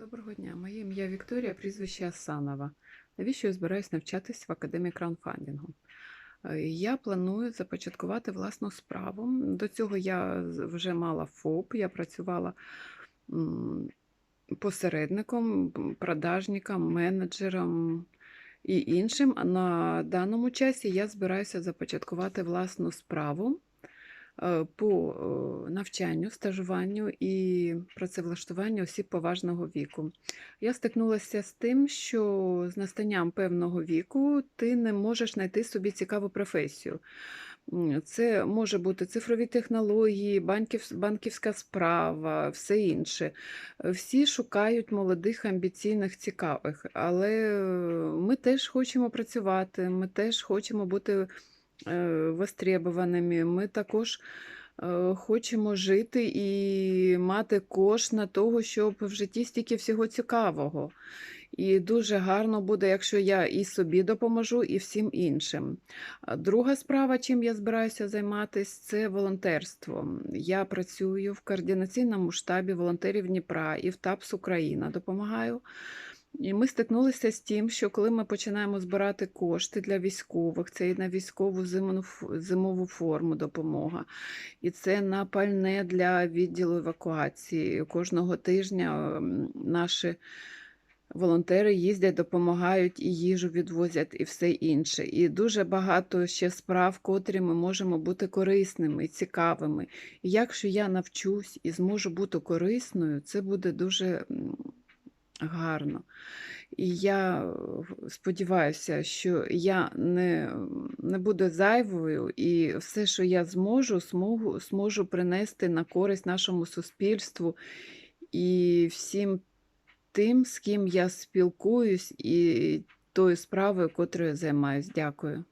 Доброго дня, моє ім'я Вікторія, прізвище Асанова. Навіщо я збираюсь навчатись в академії краунфандингу? Е, Я планую започаткувати власну справу. До цього я вже мала ФОП, я працювала посередником, продажником, менеджером і іншим. На даному часі я збираюся започаткувати власну справу по е, навчанню, стажуванню і працевлаштуванню осіб поважного віку. Я стикнулася з тим, що з настанням певного віку ти не можеш знайти собі цікаву професію. Це може бути цифрові технології, банків, банківська справа, все інше. Е, Всі шукають молодих, амбіційних, цікавих, але е, ми теж хочемо працювати, ми теж хочемо бути е, востребованими. Ми також е, хочемо жити і мати кошт на того, щоб в житті стільки всього цікавого. І дуже гарно буде, якщо я і собі допоможу, і всім іншим. Друга справа, чим я збираюся займатися, це волонтерство. Я працюю в координаційному штабі волонтерів Дніпра і в ТАПС Україна допомагаю. І ми стикнулися з тим, що коли ми починаємо збирати кошти для військових, це і на військову зимову, зимову форму допомога, і це на пальне для відділу евакуації. Кожного тижня наші волонтери їздять, допомагають і їжу відвозять, і все інше. І дуже багато ще справ, котрі ми можемо бути корисними і цікавими. І якщо я навчусь і зможу бути корисною, це буде дуже гарно. І я сподіваюся, що я не, не буду зайвою, і все, що я зможу, зможу, зможу принести на користь нашому суспільству і всім тим, з ким я спілкуюсь, і тою справою, котрою займаюсь. Дякую.